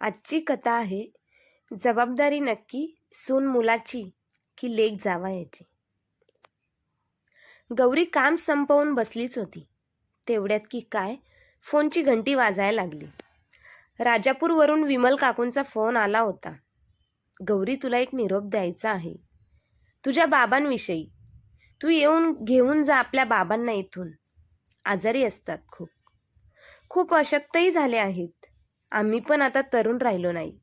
आजची कथा आहे जबाबदारी नक्की सून मुलाची की लेक जावयाची गौरी काम संपवून बसलीच होती. तेवढ्यात की काय फोनची घंटी वाजायला लागली. राजापूरवरून विमल काकूंचा फोन आला होता. गौरी तुला एक निरोप द्यायचा आहे. तुझ्या बाबांविषयी. तू येऊन घेऊन जा आपल्या बाबांना इथून. आजारी असतात खूप. खूप अशक्तही झाले आहेत. आम्ही पण आता तरुण राहिलो नाही.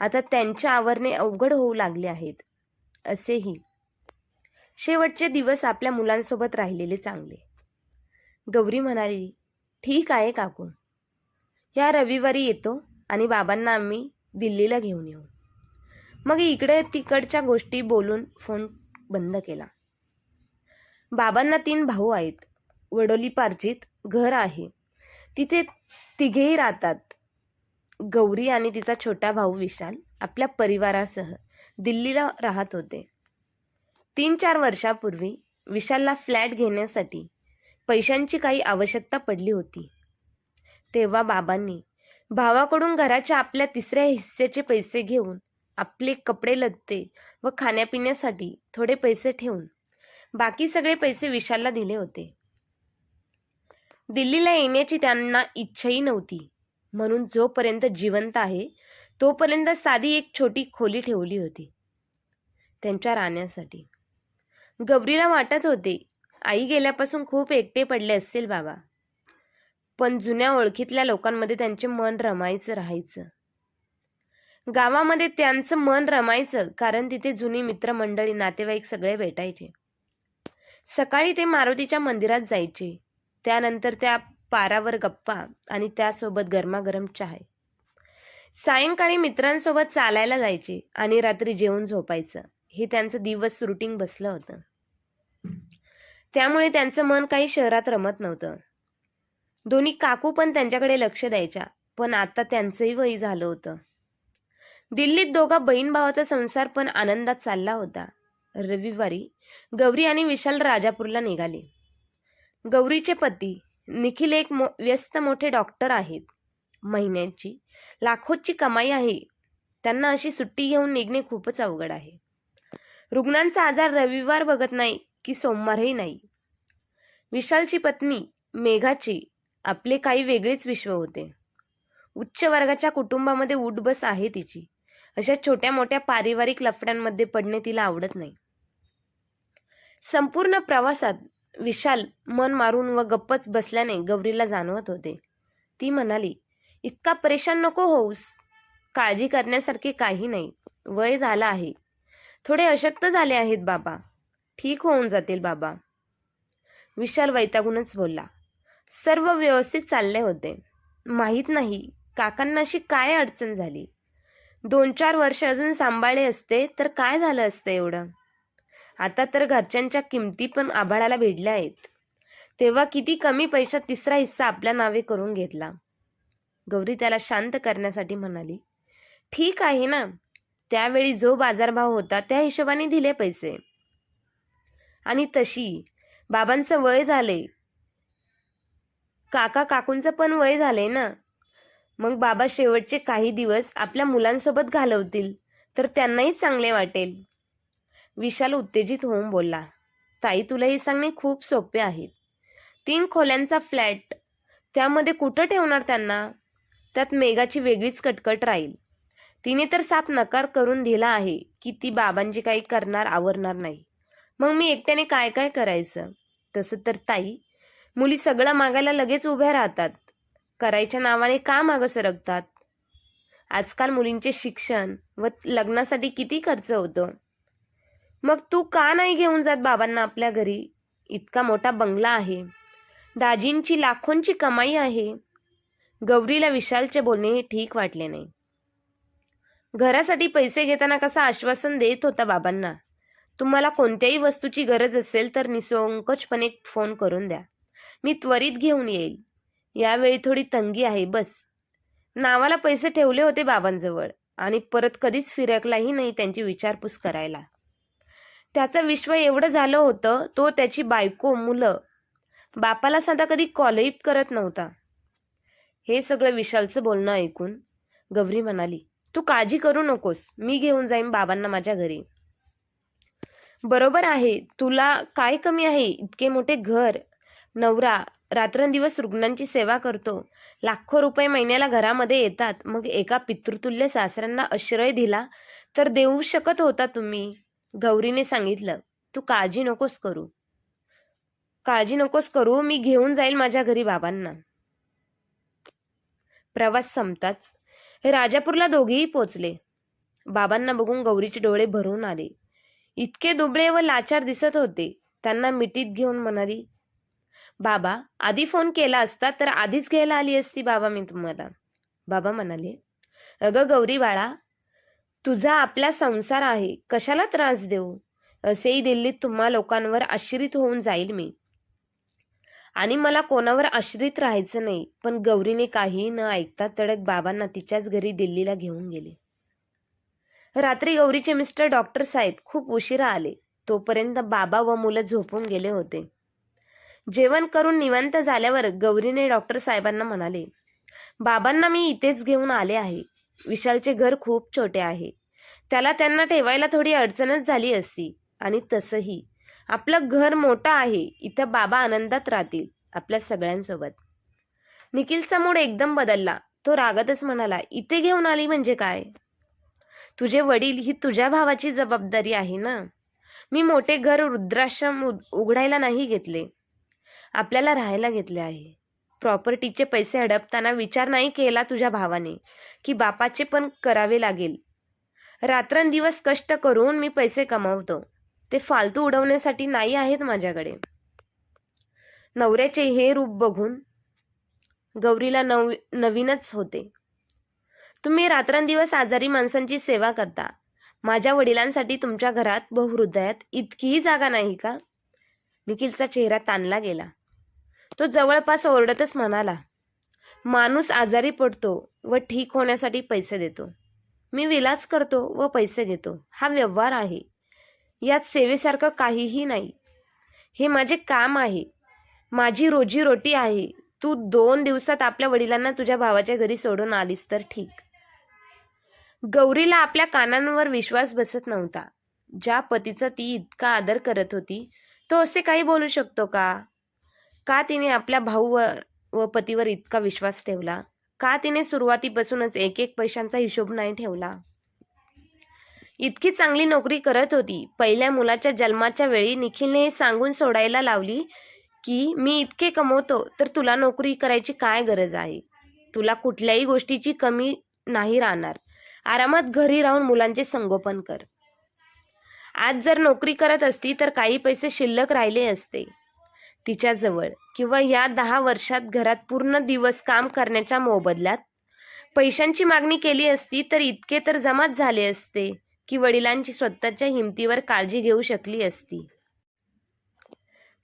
आता त्यांच्या आवरणे अवघड होऊ लागले आहेत. असेही. शेवटचे दिवस आपल्या मुलांसोबत राहिलेले चांगले. गौरी म्हणाली ठीक आहे काकू. या रविवारी येतो आणि बाबांना आम्ही दिल्लीला घेऊन येऊ. मग इकडे तिकडच्या गोष्टी बोलून फोन बंद केला. बाबांना तीन भाऊ आहेत. वडोली पार्जित घर आहे. तिथे तिघेही राहतात. गौरी आणि तिचा छोटा भाऊ विशाल आपल्या परिवारासह दिल्लीला राहत होते. तीन चार वर्षापूर्वी विशालला फ्लॅट घेण्यासाठी पैशांची काही आवश्यकता पडली होती. तेव्हा बाबांनी भावाकडून घराच्या आपल्या तिसऱ्या हिस्सेचे पैसे घेऊन आपले कपडे लत्ते व खाण्यापिण्यासाठी थोडे पैसे ठेवून बाकी सगळे पैसे विशालला दिले होते. दिल्लीला येण्याची त्यांना इच्छाही नव्हती. म्हणून जोपर्यंत जिवंत आहे तोपर्यंत साधी एक छोटी खोली ठेवली होती. त्यांच्या राहण्यासाठी गौरीला वाटत होते आई गेल्यापासून खूप एकटे पडले असतील बाबा. पण जुन्या ओळखीतल्या लोकांमध्ये त्यांचे मन रमायचं राहायचं. गावामध्ये त्यांचं मन रमायचं कारण तिथे जुनी मित्रमंडळी नातेवाईक सगळे भेटायचे. सकाळी ते मारुतीच्या मंदिरात जायचे. त्यानंतर त्या पारावर गप्पा आणि त्यासोबत गरमागरम चहा सायंकाळी मित्रांसोबत चालायला जायचे आणि रात्री जेवून झोपायचं. हे त्यांचं दिवस रुटीन बसलं होतं. त्यामुळे त्यांचं मन काही शहरात रमत नव्हतं. दोन्ही काकू पण त्यांच्याकडे लक्ष द्यायच्या पण आता त्यांचंही वय झालं होतं. दिल्लीत दोघा बहीण भावाचा संसार पण आनंदात चालला होता. रविवारी गौरी आणि विशाल राजापूरला निघाले. गौरीचे पती निखिल एक मो व्यस्त मोठे डॉक्टर आहेत. महिन्यांची. लाखोची कमाई आहे. त्यांना अशी सुट्टी घेऊन निघणे खूपच अवघड आहे. रुग्णांचा आजार रविवार बघत नाही की सोमवारही नाही. विशालची पत्नी मेघाची आपले काही वेगळेच विश्व होते. उच्च वर्गाच्या कुटुंबामध्ये उठबस आहे तिची. अशा छोट्या मोठ्या पारिवारिक लफड्यांमध्ये पडणे तिला आवडत नाही. संपूर्ण प्रवासात विशाल मन मारून व गप्पच बसल्याने गौरीला जाणवत होते. ती म्हणाली इतका परेशान नको होऊस. काळजी करण्यासारखे काही नाही. वय झालं आहे. थोडे अशक्त झाले आहेत बाबा. ठीक होऊन जातील बाबा. विशाल वैतागूनच बोलला सर्व व्यवस्थित चालले होते. माहीत नाही काकांना अशी काय अडचण झाली? दोन चार वर्ष अजून सांभाळले असते तर काय झालं असतं एवढं? आता तर घरच्यांच्या किमती पण आभाळाला भिडल्या आहेत. तेव्हा किती कमी पैशात तिसरा हिस्सा आपल्या नावे करून घेतला. गौरी त्याला शांत करण्यासाठी म्हणाली ठीक आहे ना. त्यावेळी जो बाजारभाव होता त्या हिशोबाने दिले पैसे. आणि तशी. बाबांचं वय झाले. काका काकूंचं पण वय झाले ना. मग बाबा शेवटचे काही दिवस आपल्या मुलांसोबत घालवतील तर त्यांनाही चांगले वाटेल. विशाल उत्तेजित होऊन बोलला ताई तुला हे सांगणे खूप सोपे आहेत तीन खोल्यांचा फ्लॅट त्यामध्ये कुठं ठेवणार त्यांना? त्यात मेघाची वेगळीच कटकट राहील. तिने तर साप नकार करून दिला आहे की ती बाबांची काही करणार आवरणार नाही. मग मी एकट्याने काय काय करायचं? तसं तर ताई मुली सगळं मागायला लगेच उभ्या राहतात. करायच्या नावाने का मागं सरकतात? आजकाल मुलींचे शिक्षण व लग्नासाठी किती खर्च होतो? मग तू का नाही घेऊन जात बाबांना आपल्या घरी? इतका मोठा बंगला आहे. दाजींची लाखोंची कमाई आहे. गौरीला विशालचे बोलणे हे ठीक वाटले नाही. घरासाठी पैसे घेताना कसं आश्वासन देत होता बाबांना? तुम्हाला कोणत्याही वस्तूची गरज असेल तर निसंकोचपणे फोन करून द्या. मी त्वरित घेऊन येईल. यावेळी थोडी तंगी आहे बस. नावाला पैसे ठेवले होते बाबांजवळ आणि परत कधीच फिरकलाही नाही त्यांची विचारपूस करायला. त्याचं विश्व एवढं झालं होतं तो त्याची बायको मुलं. बापाला साधा कधी कॉलही करत नव्हता. हे सगळं विशालचं बोलणं ऐकून गौरी म्हणाली तू काळजी करू नकोस मी घेऊन जाईन बाबांना माझ्या घरी. बरोबर आहे तुला काय कमी आहे? इतके मोठे घर नवरा रात्रंदिवस रुग्णांची सेवा करतो लाखो रुपये महिन्याला घरामध्ये येतात मग एका पितृतुल्य सासऱ्यांना आश्रय दिला तर देऊ शकत होता तुम्ही? गौरीने सांगितलं तू काळजी नकोस करू. काळजी नकोस करू मी घेऊन जाईल माझ्या घरी बाबांना. प्रवास संपताच राजापूरला दोघेही पोचले. बाबांना बघून गौरीचे डोळे भरून आले. इतके दुबळे व लाचार दिसत होते त्यांना मिठीत घेऊन म्हणाली बाबा आधी फोन केला असता तर आधीच घ्यायला आली असती बाबा मी तुम्हाला. बाबा म्हणाले अगं गौरी बाळा तुझा आपला संसार आहे. कशाला त्रास देऊ? असेही दिल्लीत तुम्हा लोकांवर आश्रित होऊन जाईल मी. आणि मला कोणावर आश्रित राहायचं नाही. पण गौरीने काही न ऐकता तडक बाबांना तिच्याच घरी दिल्लीला घेऊन गेले. रात्री गौरीचे मिस्टर डॉक्टर साहेब खूप उशिरा आले. तोपर्यंत बाबा व मुलं झोपून गेले होते. जेवण करून निवांत झाल्यावर गौरीने डॉक्टर साहेबांना म्हणाले बाबांना मी इथेच घेऊन आले आहे. विशालचे घर खूप छोटे आहे. त्याला त्यांना ठेवायला थोडी अडचणच झाली असती. आणि तसंही. आपलं घर मोठं आहे. इथं बाबा आनंदात राहतील. आपल्या सगळ्यांसोबत. निखिलचा मूड एकदम बदलला. तो रागतच म्हणाला इथे घेऊन आली म्हणजे काय? तुझे वडील ही तुझ्या भावाची जबाबदारी आहे ना? मी मोठे घर वृद्धाश्रम उघडायला नाही घेतले. आपल्याला राहायला घेतले आहे. प्रॉपर्टीचे पैसे हडपताना विचार नाही केला तुझ्या भावाने. की बापाचे पण करावे लागेल. रात्रंदिवस कष्ट करून मी पैसे कमावतो. ते फालतू उडवण्यासाठी नाही आहेत माझ्याकडे. नवऱ्याचे हे रूप बघून गौरीला नव नवीनच होते. तुम्ही रात्रंदिवस आजारी माणसांची सेवा करता. माझ्या वडिलांसाठी तुमच्या घरात बहुहृदयात इतकीही जागा नाही का? निखिलचा चेहरा ताणला गेला. तो जवळपास ओरडतच म्हणाला माणूस आजारी पडतो व ठीक होण्यासाठी पैसे देतो. मी विलास करतो व पैसे घेतो. हा व्यवहार आहे. यात सेवेसारखं काहीही नाही. हे माझे काम आहे. माझी रोजीरोटी आहे. तू दोन दिवसात आपल्या वडिलांना तुझ्या भावाच्या घरी सोडून आलीस तर ठीक. गौरीला आपल्या कानांवर विश्वास बसत नव्हता. ज्या पतीचा ती इतका आदर करत होती तो असे काही बोलू शकतो का? का तिने आपल्या भाऊवर व पतीवर इतका विश्वास ठेवला? का तिने सुरुवातीपासूनच एक एक पैशांचा हिशोब नाही ठेवला? इतकी चांगली नोकरी करत होती. पहिल्या मुलाच्या जन्माच्या वेळी निखिलने हे सांगून सोडायला लावली की मी इतके कमवतो तर तुला नोकरी करायची काय गरज आहे? तुला कुठल्याही गोष्टीची कमी नाही राहणार. आरामात घरी राहून मुलांचे संगोपन कर. आज जर नोकरी करत असती तर काही पैसे शिल्लक राहिले असते. तिच्याजवळ किंवा या दहा वर्षात घरात पूर्ण दिवस काम करण्याच्या मोबदल्यात? पैशांची मागणी केली असती तर इतके तर जमाच झाले असते की वडिलांची स्वतःच्या हिमतीवर काळजी घेऊ शकली असती.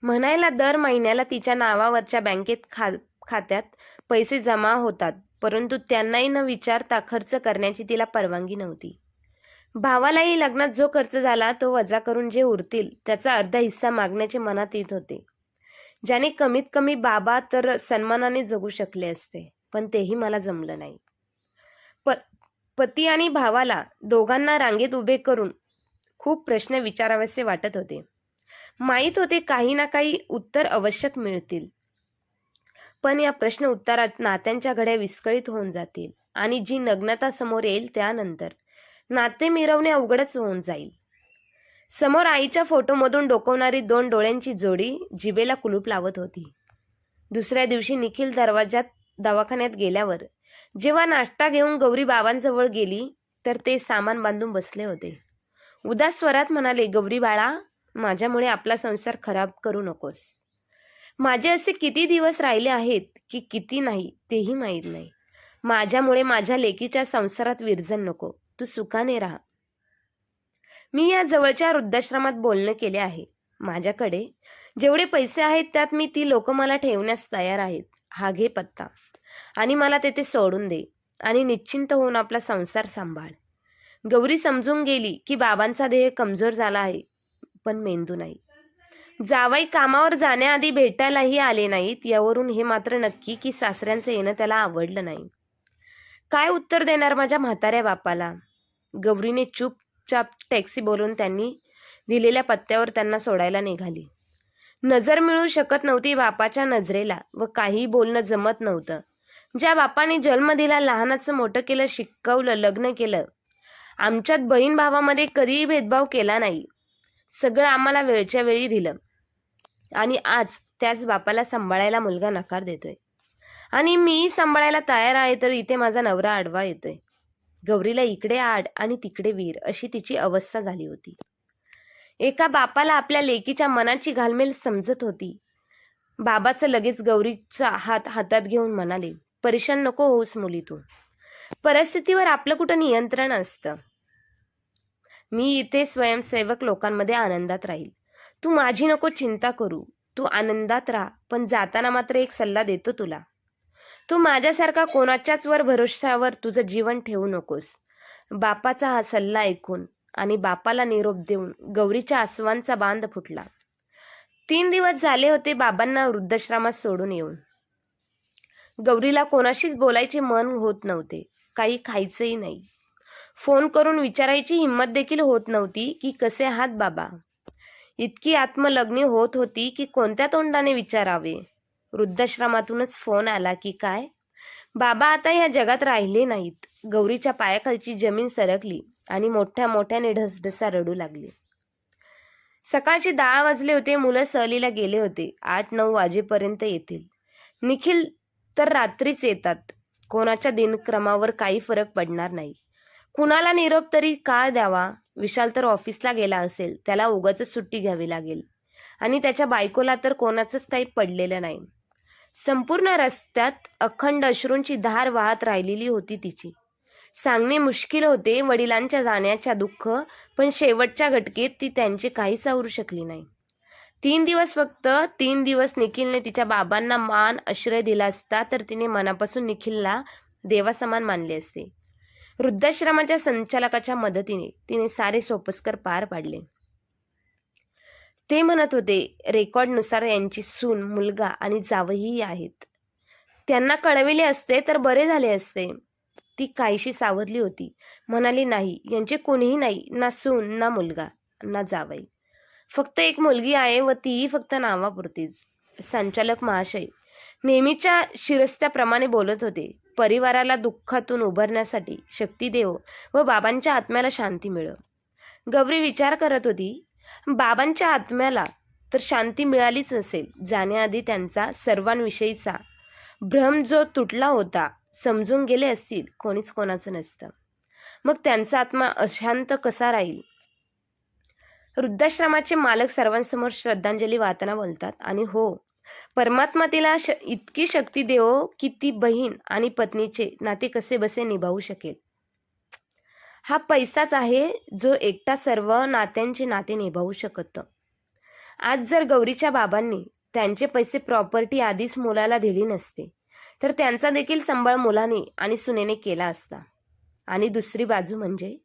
म्हणायला दर महिन्याला तिच्या नावावरच्या बँकेत खा खात्यात पैसे जमा होतात परंतु त्यांनाही न विचारता खर्च करण्याची तिला परवानगी नव्हती. भावालाही लग्नात जो खर्च झाला तो वजा करून जे उरतील त्याचा अर्धा हिस्सा मागण्याचे मनात येत होते. ज्याने कमीत कमी बाबा तर सन्मानाने जगू शकले असते पण तेही मला जमलं नाही. प पती आणि भावाला दोघांना रांगेत उभे करून खूप प्रश्न विचारावेसे वाटत होते. माहीत होते काही ना काही उत्तर आवश्यक मिळतील. पण या प्रश्न उत्तरात नात्यांच्या घड्या विस्कळीत होऊन जातील आणि जी नग्नता समोर येईल त्यानंतर नाते मिरवणे अवघडच होऊन जाईल. समोर आईच्या फोटोमधून डोकवणारी दोन डोळ्यांची जोडी जिबेला कुलूप लावत होती. दुसऱ्या दिवशी निखिल दरवाजात दवाखान्यात गेल्यावर जेव्हा नाश्ता घेऊन गौरी बाबांजवळ गेली तर ते सामान बांधून बसले होते. उदास स्वरात म्हणाले गौरी बाळा माझ्यामुळे आपला संसार खराब करू नकोस. माझे असे किती दिवस राहिले आहेत की किती नाही तेही माहीत नाही. माझ्यामुळे माझ्या लेकीच्या संसारात विरजन नको. तू सुखाने राहा. मी या जवळच्या वृद्धाश्रमात बोलणं केले आहे. माझ्याकडे जेवढे पैसे आहेत त्यात मी ती लोक मला ठेवण्यास तयार आहेत. हा घे पत्ता. आणि मला तेथे सोडून दे. आणि निश्चिंत होऊन आपला संसार सांभाळ. गौरी समजून गेली की बाबांचा देह कमजोर झाला आहे पण मेंदू नाही. जावाई कामावर जाण्याआधी भेटायलाही आले नाहीत. यावरून हे मात्र नक्की की सासऱ्यांचं येणं त्याला आवडलं नाही. काय उत्तर देणार माझ्या म्हाताऱ्या बापाला? गौरीने चुपचाप टॅक्सी बोलून त्यांनी दिलेल्या पत्त्यावर त्यांना सोडायला निघाली. नजर मिळू शकत नव्हती बापाच्या नजरेला व काही बोलणं जमत नव्हतं. ज्या बापाने जन्म दिला लहानाचं मोठं केलं शिकवलं लग्न केलं आमच्यात बहीण भावामध्ये कधीही भेदभाव केला नाही. सगळं आम्हाला वेळच्या वेळी दिलं. आणि आज त्याच बापाला सांभाळायला मुलगा नकार देतोय. आणि मी सांभाळायला तयार आहे तर इथे माझा नवरा आडवा येतोय. गौरीला इकडे आड आणि तिकडे वीर अशी तिची अवस्था झाली होती. एका बापाला आपल्या लेकीच्या मनाची घालमेल समजत होती. बाबाचं लगेच गौरीचा हात हातात घेऊन म्हणाले परेशान नको होऊस मुली तू परिस्थितीवर आपलं कुठं नियंत्रण असतं? मी इथे स्वयंसेवक लोकांमध्ये आनंदात राहील. तू माझी नको चिंता करू. तू आनंदात राहा पण जाताना मात्र एक सल्ला देतो तुला. तू माझ्यासारखा कोणाच्याच वर भरोशावर तुझं जीवन ठेवू नकोस. बापाचा हा सल्ला ऐकून आणि बापाला निरोप देऊन गौरीच्या आसवांचा बांध फुटला. तीन दिवस झाले होते बाबांना वृद्धाश्रमात सोडून येऊन. गौरीला कोणाशीच बोलायचे मन होत नव्हते. काही खायचंही नाही. फोन करून विचारायची हिंमत देखील होत नव्हती की कसे आहात बाबा? इतकी आत्मलग्नी होत होती की कोणत्या तोंडाने विचारावे? वृद्धाश्रमातूनच फोन आला की काय? बाबा आता या जगात राहिले नाहीत. गौरीच्या पायाखालची जमीन सरकली आणि मोठ्या मोठ्याने ढसढसा रडू लागली. सकाळचे दहा वाजले होते मुलं सहलीला गेले होते. आठ नऊ वाजेपर्यंत येतील. निखिल तर रात्रीच येतात. कोणाच्या दिनक्रमावर काही फरक पडणार नाही. कुणाला निरोप तरी का द्यावा? विशाल तर ऑफिसला गेला असेल. त्याला उगाच सुट्टी घ्यावी लागेल. आणि त्याच्या बायकोला तर कोणाचंच काही पडलेलं नाही. संपूर्ण रस्त्यात अखंड अश्रूंची धार वाहत राहिलेली होती तिची. सांगणे मुश्किल होते वडिलांच्या जाण्याच्या दुःख पण शेवटच्या घटकेत ती त्यांचे काहीच आवरू शकली नाही. तीन दिवस फक्त तीन दिवस निखिलने तिच्या बाबांना मान आश्रय दिला असता तर तिने मनापासून निखिलला देवासमान मानले असते. वृद्धाश्रमाच्या संचालकाच्या मदतीने तिने सारे सोपस्कर पार पाडले. ते म्हणत होते रेकॉर्डनुसार यांची सून मुलगा आणि जावही आहेत. त्यांना कळविले असते तर बरे झाले असते. ती काहीशी सावरली होती. म्हणाली नाही यांचे कोणीही नाही ना सून ना मुलगा ना जावई. फक्त एक मुलगी आहे व तीही फक्त नावापुरतीच. संचालक महाशय नेहमीच्या शिरस्त्याप्रमाणे बोलत होते. परिवाराला दुःखातून उभारण्यासाठी शक्ती देव व बाबांच्या आत्म्याला शांती मिळव गौरी विचार करत होती बाबांच्या आत्म्याला तर शांती मिळालीच नसेल जाण्याआधी त्यांचा सर्वांविषयीचा. भ्रम जो तुटला होता समजून गेले असतील कोणीच कोणाचं नसतं. मग त्यांचा आत्मा अशांत कसा राहील? वृद्धाश्रमाचे मालक सर्वांसमोर श्रद्धांजली वाहताना बोलतात आणि हो परमात्मा तिला श इतकी शक्ती देवो की ती बहीण आणि पत्नीचे नाते कसे बसे निभावू शकेल? हा पैसाच आहे जो एकटा सर्व नात्यांचे नाते निभावू शकत. आज जर गौरीच्या बाबांनी त्यांचे पैसे प्रॉपर्टी आधीच मुलाला दिली नसते तर त्यांचा देखील सांभाळ मुलाने आणि सुनेने केला असता. आणि दुसरी बाजू म्हणजे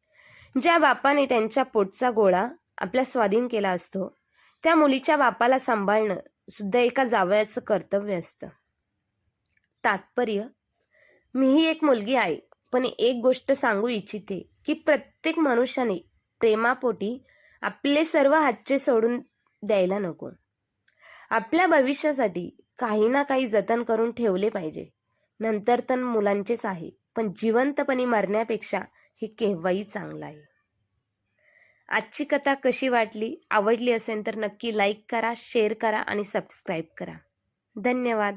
ज्या बापाने त्यांच्या पोटचा गोळा आपल्या स्वाधीन केला असतो त्या मुलीच्या बापाला सांभाळणं सुद्धा एका जावयाचं कर्तव्य असतं. तात्पर्य मीही एक मुलगी आहे पण एक गोष्ट सांगू इच्छिते. की प्रत्येक मनुष्याने प्रेमापोटी आपले सर्व हातचे सोडून द्यायला नको. आपल्या भविष्यासाठी काही ना काही जतन करून ठेवले पाहिजे. नंतर तर मुलांचेच आहे पण जिवंतपणे मरण्यापेक्षा हे केव्हाही चांगलं आहे. आजची कथा कशी वाटली आवडली असेल तर नक्की लाईक करा शेअर करा आणि सबस्क्राईब करा. धन्यवाद.